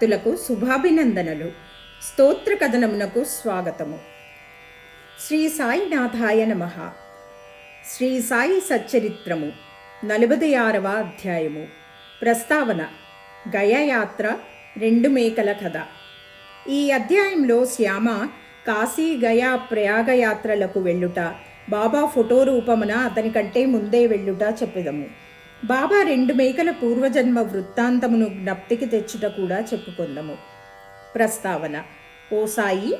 భక్తులకు శుభాభినందనలు. స్తోత్ర కథనమునకు స్వాగతము. శ్రీ సాయినాథాయ నమ. శ్రీ సాయి సచ్చరిత్రము నలభై ఆరవ అధ్యాయము. ప్రస్తావన గయయాత్ర రెండు మేకల కథ. ఈ అధ్యాయంలో శ్యామ కాశీ గయా ప్రయాగయాత్రలకు వెళ్ళుట బాబా ఫోటో రూపమున అతని కంటే ముందే వెళ్ళుట చెప్పెదము. బాబా రెండు మేకల పూర్వజన్మ వృత్తాంతమును జ్ఞప్తికి తెచ్చుట కూడా చెప్పుకుందాము. ప్రస్తావన ఓ సాయి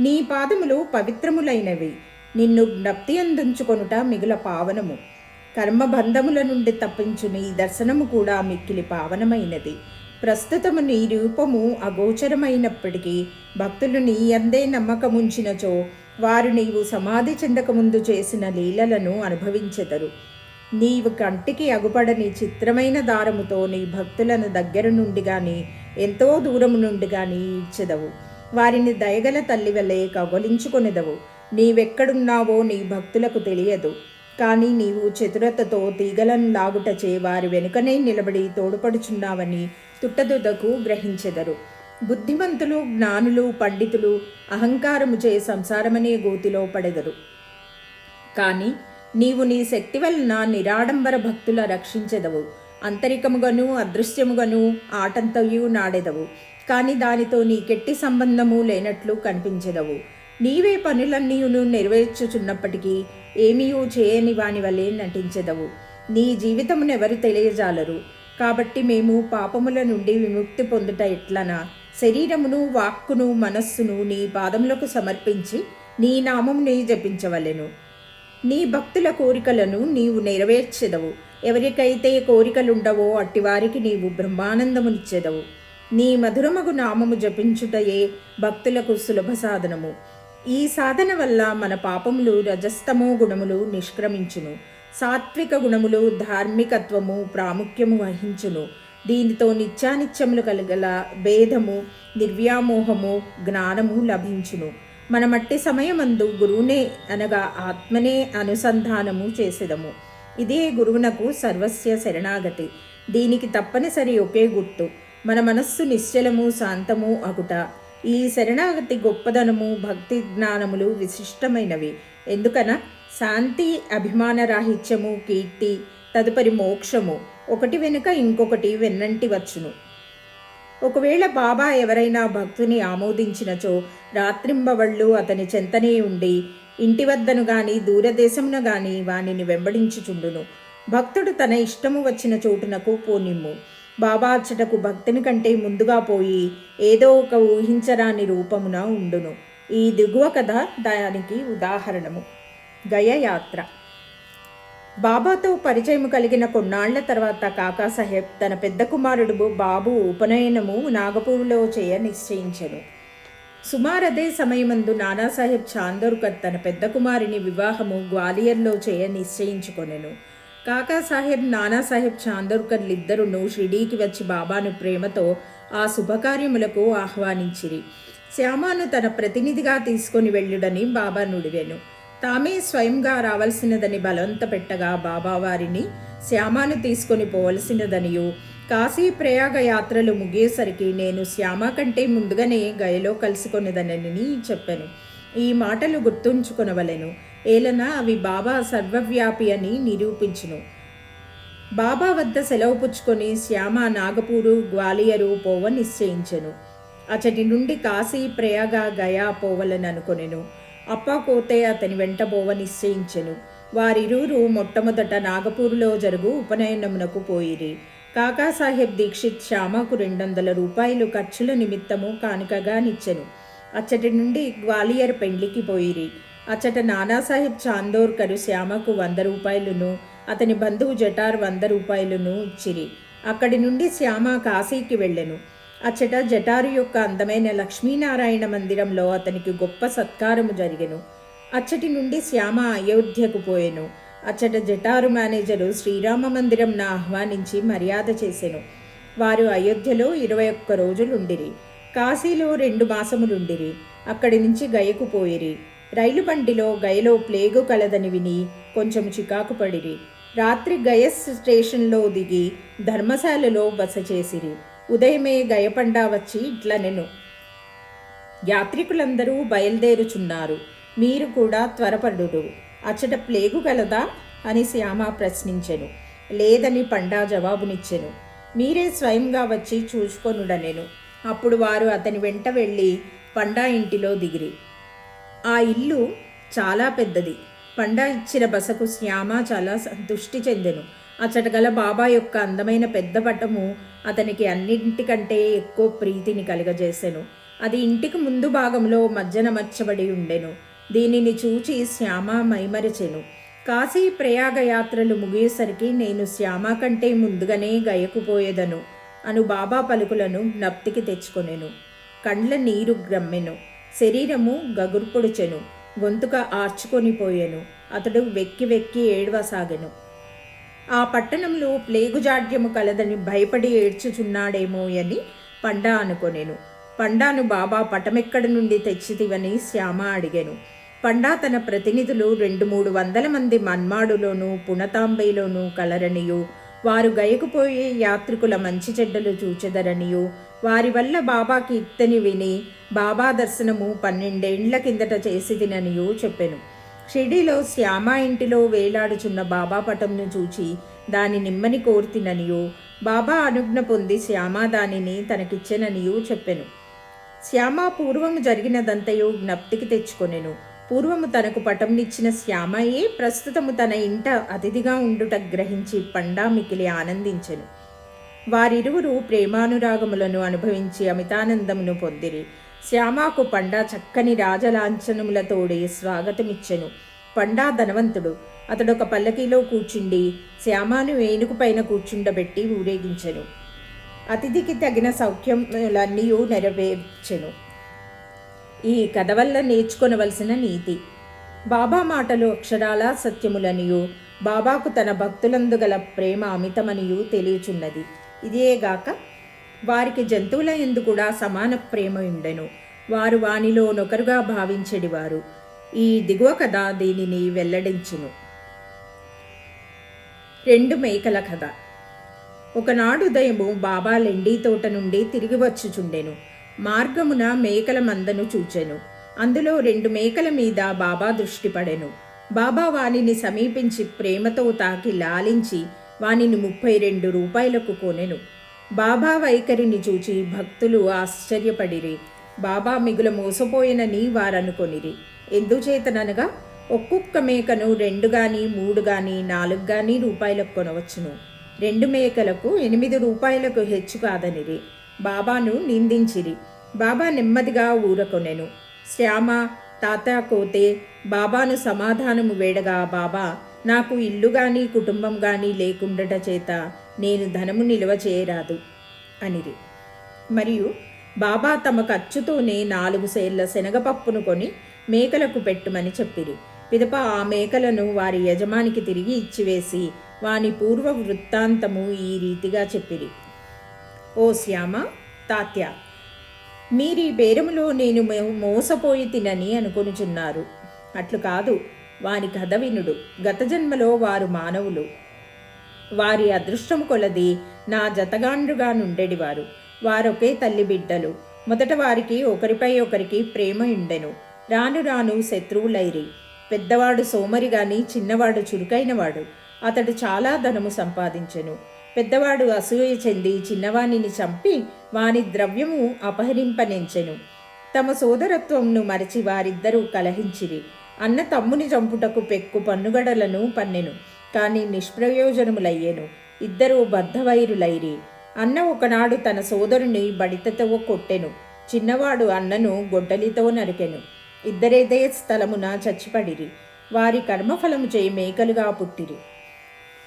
నీ పాదములు పవిత్రములైనవి. నిన్ను జ్ఞప్తి అందించుకొనుట మిగుల పావనము. కర్మబంధముల నుండి తప్పించు నీ దర్శనము కూడా మిక్కిలి పావనమైనది. ప్రస్తుతము నీ రూపము అగోచరమైనప్పటికీ భక్తులు నీ అందే నమ్మకముంచినచో వారు నీవు సమాధి చెందకముందు చేసిన లీలలను అనుభవించెదరు. నీవు కంటికి అగుపడని చిత్రమైన దారముతో నీ భక్తులను దగ్గర నుండి గాని ఎంతో దూరము నుండి గాని ఇచ్చెదవు వారిని దయగల తల్లి వలె కగలించుకొనిదవు. నీవెక్కడున్నావో నీ భక్తులకు తెలియదు. కానీ నీవు చతురతతో తీగలను లాగుటచే వారి వెనుకనే నిలబడి తోడుపడుచున్నావని తుట్టదుదకు గ్రహించెదరు. బుద్ధిమంతులు జ్ఞానులు పండితులు అహంకారముచే సంసారమనే గోతిలో పడెదరు. కానీ నీవు నీ శక్తి వలన నిరాడంబర భక్తుల రక్షించెదవు. అంతరికముగను అదృశ్యముగను ఆటంతయు నాడెదవు. కానీ దానితో నీకెట్టి సంబంధము లేనట్లు కనిపించెదవు. నీవే పనులన్నీయును నెరవేర్చుచున్నప్పటికీ ఏమీయూ చేయని వాని వలె నటించెదవు. నీ జీవితమునెవరు తెలియజాలరు. కాబట్టి మేము పాపముల నుండి విముక్తి పొందుట ఎట్లనా? శరీరమును వాక్కును మనస్సును నీ పాదములకు సమర్పించి నీ నామముని జపించవలెను. నీ భక్తుల కోరికలను నీవు నెరవేర్చెదవు. ఎవరికైతే కోరికలుండవో అట్టివారికి నీవు బ్రహ్మానందమునిచ్చెదవు. నీ మధురమగు నామము జపించుటయే భక్తులకు సులభ సాధనము. ఈ సాధన వల్ల మన పాపములు రజస్తమో గుణములు నిష్క్రమించును. సాత్విక గుణములు ధార్మికత్వము ప్రాముఖ్యము వహించును. దీనితో నిత్యానిత్యములు కలగల భేదము నిర్వ్యామోహము జ్ఞానము లభించును. మన మట్టి సమయమందు గురువునే అనగా ఆత్మనే అనుసంధానము చేసేదము. ఇదే గురువునకు సర్వస్య శరణాగతి. దీనికి తప్పనిసరి ఒకే గుర్తు. మన మనస్సు నిశ్చలము శాంతము అగుట. ఈ శరణాగతి గొప్పదనము భక్తి జ్ఞానములు విశిష్టమైనవి. ఎందుకన? శాంతి అభిమాన రాహిత్యము కీర్తి తదుపరి మోక్షము. ఒకటి వెనుక ఇంకొకటి వెన్నంటి వచ్చును. ఒకవేళ బాబా ఎవరైనా భక్తుని ఆమోదించినచో రాత్రింబవళ్ళు అతని చెంతనే ఉండి ఇంటి వద్దను గాని దూరదేశమున గాని వానిని వెంబడించుచుండును. భక్తుడు తన ఇష్టము వచ్చిన చోటునకు పోనిమ్ము. బాబా అచ్చటకు భక్తుని కంటే ముందుగా పోయి ఏదో ఒక ఊహించరాని రూపమున ఉండును. ఈ దిగువ కథ దానికి ఉదాహరణము. గయయాత్ర. బాబాతో పరిచయం కలిగిన కొన్నాళ్ళ తర్వాత కాకాసాహెబ్ తన పెద్ద కుమారుడు బాబు ఉపనయనము నాగపూర్లో చేయ నిశ్చయించెను. సుమారు అదే సమయమందు నానాసాహెబ్ చాందోర్కర్ తన పెద్ద కుమారుని వివాహము గ్వాలియర్లో చేయ నిశ్చయించుకొనెను. కాకాసాహెబ్ నానాసాహెబ్ చాందోర్కర్లిద్దరును షిడీకి వచ్చి బాబాను ప్రేమతో ఆ శుభకార్యములకు ఆహ్వానించిరి. శ్యామాను తన ప్రతినిధిగా తీసుకొని వెళ్ళుడని బాబా నుడివెను. తామే స్వయంగా రావలసినదని బలవంత పెట్టగా బాబా వారిని శ్యామాను తీసుకొని పోవలసినదనియు. కాశీ ప్రయాగ యాత్రలు ముగియేసరికి నేను శ్యామ కంటే ముందుగానే గయలో కలుసుకొనిదనని చెప్పాను. ఈ మాటలు గుర్తుంచుకొనవలెను. ఏలన అవి బాబా సర్వవ్యాపి అని నిరూపించును. బాబా వద్ద సెలవు పుచ్చుకొని శ్యామ నాగపూరు గ్వాలియరు పోవ నిశ్చయించెను. అచటి నుండి కాశీ ప్రయాగ గయా పోవలని అప్ప కోతే అతని వెంట పోవ నిశ్చయించెను. వారిరువురు మొట్టమొదట నాగపూర్లో జరుగు ఉపనయనమునకు పోయిరి. కాకాసాహెబ్ దీక్షిత్ శ్యామకు రెండొందల రూపాయలు ఖర్చుల నిమిత్తము కానుకగా నిచ్చెను. అచ్చటి నుండి గ్వాలియర్ పెండ్లికి పోయిరి. అచ్చట నానాసాహెబ్ చాందోర్కరు శ్యామకు వంద రూపాయలును అతని బంధువు జటార్ వంద రూపాయలును ఇచ్చిరి. అక్కడి నుండి శ్యామ కాశీకి వెళ్ళెను. అచ్చట జటారు యొక్క అందమైన లక్ష్మీనారాయణ మందిరంలో అతనికి గొప్ప సత్కారము జరిగెను. అచ్చటి నుండి శ్యామ అయోధ్యకు పోయెను. అచ్చట జటారు మేనేజరు శ్రీరామ మందిరంను ఆహ్వానించి మర్యాద చేసెను. వారు అయోధ్యలో ఇరవై ఒక్క రోజులుండిరి. కాశీలో రెండు మాసములుండిరి. అక్కడి నుంచి గయకు పోయిరి. రైలు బండిలో గయలో ప్లేగు కలదని విని కొంచెం చికాకు పడిరి. రాత్రి గయస్ స్టేషన్లో దిగి ధర్మశాలలో బస చేసిరి. ఉదయమే గయపండా వచ్చి ఇట్ల నేను యాత్రికులందరూ బయలుదేరుచున్నారు. మీరు కూడా త్వరపడుడు అచ్చట ప్లేగు గలదా? అని శ్యామ ప్రశ్నించెను. లేదని పండా జవాబునిచ్చెను. మీరే స్వయంగా వచ్చి చూసుకొనుడనెను అప్పుడు వారు అతని వెంట వెళ్ళి పండా ఇంటిలో దిగిరి. ఆ ఇల్లు చాలా పెద్దది. పండా ఇచ్చిన బసకు శ్యామ చాలా సంతృష్టి చెందెను. అచ్చట గల బాబా యొక్క అందమైన పెద్ద పటము అతనికి అన్నింటికంటే ఎక్కువ ప్రీతిని కలుగజేసెను. అది ఇంటికి ముందు భాగంలో మజ్జనమర్చబడి ఉండెను. దీనిని చూచి శ్యామ మైమరచెను. కాశీ ప్రయాగ యాత్రలు ముగియేసరికి నేను శ్యామ కంటే ముందుగానే గయకుపోయేదను అను బాబా పలుకులను జ్ఞప్తికి తెచ్చుకొనెను. కండ్ల నీరు గ్రమ్మెను. శరీరము గగుర్పొడిచెను. గొంతుక ఆర్చుకొని పోయెను. అతడు వెక్కి వెక్కి ఏడవసాగెను. ఆ పట్టణంలో ప్లేగుజాడ్యము కలదని భయపడి ఏడ్చుచున్నాడేమో అని పండా అనుకొనేను. పండాను బాబా పటమెక్కడి నుండి తెచ్చితివని? శ్యామ అడిగాను. పండా తన ప్రతినిధులు రెండు మూడు వందల మంది మన్మాడులోనూ పునతాంబైలోను కలరనియు. వారు గయకుపోయే యాత్రికుల మంచి చెడ్డలు చూచెదరనియు. వారి వల్ల బాబా కీర్తని విని బాబా దర్శనము పన్నెండేండ్ల కిందట చేసి తిననియు చెప్పెను. షిడిలో శ్యామ ఇంటిలో వేలాడుచున్న బాబా పటంను చూచి దాని నిమ్మని కోర్తిననియో. బాబా అనుజ్ఞ పొంది శ్యామ దానిని తనకిచ్చెననియో చెప్పెను. శ్యామ పూర్వము జరిగినదంతయో జ్ఞప్తికి తెచ్చుకొనెను. పూర్వము తనకు పటంనిచ్చిన శ్యామయే ప్రస్తుతము తన ఇంట అతిథిగా ఉండుట గ్రహించి పండా మికిలి ఆనందించెను. వారిరువురు ప్రేమానురాగములను అనుభవించి అమితానందమును పొందిరి. శ్యామాకు పండా చక్కని రాజలాంఛనములతోడే స్వాగతమిచ్చెను. పండా ధనవంతుడు. అతడు ఒక పల్లకీలో కూర్చుండి శ్యామాను ఏనుగు పైన కూర్చుండబెట్టి ఊరేగించెను. అతిథికి తగిన సౌఖ్యములన్నీ నెరవేర్చెను. ఈ కథ వల్ల నేర్చుకొనవలసిన నీతి. బాబా మాటలు అక్షరాల సత్యములనియు బాబాకు తన భక్తులందు గల ప్రేమ అమితమనియు తెలియచున్నది. ఇదేగాక వారికి జంతువుల ఎందు కూడా సమాన ప్రేమ ఉండెను. వారు వానిలో నొకరుగా భావించెడివారు. ఈ దిగువ కథ దీనిని వెల్లడించును. రెండు మేకల కథ. ఒకనాడు ఉదయము బాబా లెండీ తోట నుండి తిరిగి వచ్చుచుండెను. మార్గమున మేకల మందను చూచెను. అందులో రెండు మేకల మీద బాబా దృష్టి పడెను. బాబా వానిని సమీపించి ప్రేమతో తాకి లాలించి వానిని ముప్పై రెండు రూపాయలకు కొనెను. బాబా వైఖరిని చూచి భక్తులు ఆశ్చర్యపడిరి. బాబా మిగుల మోసపోయినని వారనుకొనిరి. ఎందుచేతననగా ఒక్కొక్క మేకను రెండు కానీ మూడు కానీ నాలుగు కానీ రూపాయలకు కొనవచ్చును. రెండు మేకలకు ఎనిమిది రూపాయలకు హెచ్చు కాదనిరి. బాబాను నిందించిరి. బాబా నెమ్మదిగా ఊరకొనెను. శ్యామ తాత కోతే బాబాను సమాధానము వేడగా బాబా నాకు ఇల్లు కానీ కుటుంబం కానీ లేకుండట చేత నేను ధనము నిల్వ చేయరాదు అనిరి. మరియు బాబా తమ ఖర్చుతోనే నాలుగు సేర్ల శనగపప్పును కొని మేకలకు పెట్టుమని చెప్పిరి. పిదప ఆ మేకలను వారి యజమానికి తిరిగి ఇచ్చివేసి వాని పూర్వ వృత్తాంతము ఈ రీతిగా చెప్పిరి. ఓ శ్యామ తాత్య మీరీ బేరములో నేను మోసపోయి తినని అనుకొనుచున్నారు. అట్లు కాదు వాని కథ వినుడు. గత జన్మలో వారు మానవులు. వారి అదృష్టం కొలది నా జతగాండ్రుగా నుండెడివారు. వారొకే తల్లి బిడ్డలు. మొదట వారికి ఒకరిపై ఒకరికి ప్రేమ ఉండెను రాను రాను శత్రువులైరి. పెద్దవాడు సోమరి గాని చిన్నవాడు చురుకైనవాడు. అతడు చాలా ధనము సంపాదించెను. పెద్దవాడు అసూయ చెంది చిన్నవానిని చంపి వాని ద్రవ్యము అపహరింపనెంచెను. తమ సోదరత్వంను మరచి వారిద్దరూ కలహించిరి. అన్న తమ్ముని చంపుటకు పెక్కు పన్నుగడలను పన్నెను కానీ నిష్ప్రయోజనములయ్యెను. ఇద్దరు బద్ధవైరులైరి. అన్న ఒకనాడు తన సోదరుని బడితతో కొట్టెను. చిన్నవాడు అన్నను గొడ్డలితో నరికెను. ఇద్దరేదే స్థలమున చచ్చిపడిరి. వారి కర్మఫలము చేయి మేకలుగా పుట్టిరి.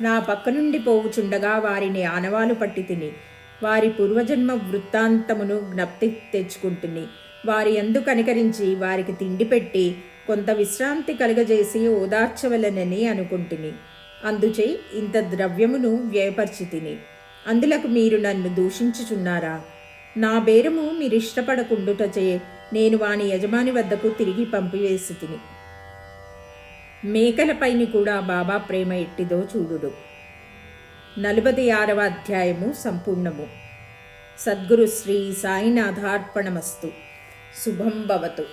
నా పక్క నుండి పోవుచుండగా వారిని ఆనవాలు పట్టి తిని వారి పూర్వజన్మ వృత్తాంతమును జ్ఞప్తి తెచ్చుకుంటుని వారి ఎందు కనికరించి వారికి తిండి పెట్టి కొంత విశ్రాంతి కలుగజేసి ఓదార్చవలనని అనుకుంటుని. అందుచే ఇంత ద్రవ్యమును వ్యయపరిచి తిని అందులకు మీరు నన్ను దూషించుచున్నారా? నా బేరము మీరిష్టపడకుండుటచే నేను వాని యజమాని వద్దకు తిరిగి పంపివేసి తిని మేకలపైని కూడా బాబా ప్రేమ ఎట్టిదో చూడుడు. నలభై ఆరవ అధ్యాయము సంపూర్ణము. సద్గురు శ్రీ సాయినాథార్పణమస్తు. శుభం భవతు.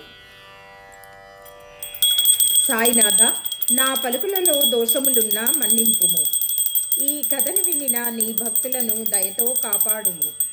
సాయినాథ నా పలుకులలో దోషములున్నా మన్నింపుము. ఈ కథను వినిన నీ భక్తులను దయతో కాపాడుము.